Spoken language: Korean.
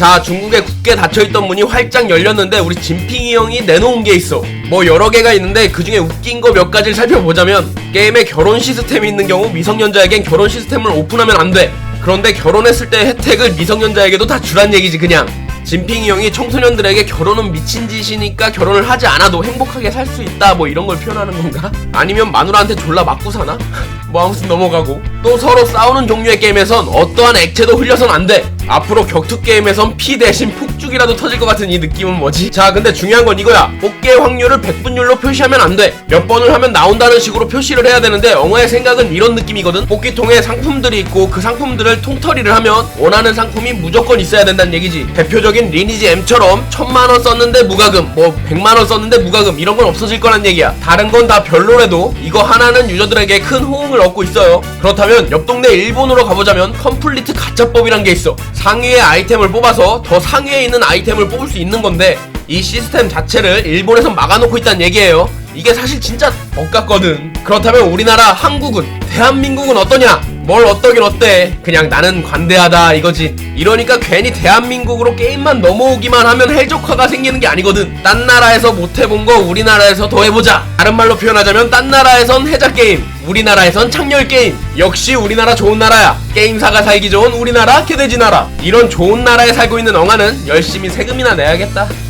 자 중국에 굳게 닫혀있던 문이 활짝 열렸는데 우리 진핑이 형이 내놓은 게 있어 뭐 여러 개가 있는데 그 중에 웃긴 거 몇 가지를 살펴보자면 게임에 결혼 시스템이 있는 경우 미성년자에겐 결혼 시스템을 오픈하면 안돼 그런데 결혼했을 때 혜택을 미성년자에게도 다 주란 얘기지 그냥 진핑이 형이 청소년들에게 결혼은 미친 짓이니까 결혼을 하지 않아도 행복하게 살 수 있다 뭐 이런 걸 표현하는 건가? 아니면 마누라한테 졸라 맞고 사나? 뭐 아무튼 넘어가고 또 서로 싸우는 종류의 게임에선 어떠한 액체도 흘려선 안 돼. 앞으로 격투 게임에선 피 대신 폭죽이라도 터질 것 같은 이 느낌은 뭐지? 자 근데 중요한 건 이거야. 뽑기의 확률을 100분율로 표시하면 안 돼. 몇 번을 하면 나온다는 식으로 표시를 해야 되는데 엉어의 생각은 이런 느낌이거든. 뽑기통에 상품들이 있고 그 상품들을 통털이를 하면 원하는 상품이 무조건 있어야 된다는 얘기지. 대표적인 리니지 M처럼 천만 원 썼는데 무과금, 뭐 백만 원 썼는데 무과금 이런 건 없어질 거란 얘기야. 다른 건 다 별로래도 이거 하나는 유저들에게 큰 호응을 얻고 있어요. 그렇다면 옆 동네 일본으로 가보자면 컴플리트 가짜법이란 게 있어. 상위의 아이템을 뽑아서 더 상위에 있는 아이템을 뽑을 수 있는 건데 이 시스템 자체를 일본에서 막아놓고 있다는 얘기예요. 이게 사실 진짜 억 같거든. 그렇다면 우리나라 한국은 대한민국은 어떠냐? 뭘 어떠긴 어때? 그냥 나는 관대하다 이거지. 이러니까 괜히 대한민국으로 게임만 넘어오기만 하면 헬조카가 생기는 게 아니거든. 딴 나라에서 못 해본 거 우리나라에서 더 해보자. 다른 말로 표현하자면 딴 나라에선 해자 게임, 우리나라에선 창렬 게임. 역시 우리나라 좋은 나라야. 게임사가 살기 좋은 우리나라 개돼지 나라. 이런 좋은 나라에 살고 있는 엉아는 열심히 세금이나 내야겠다.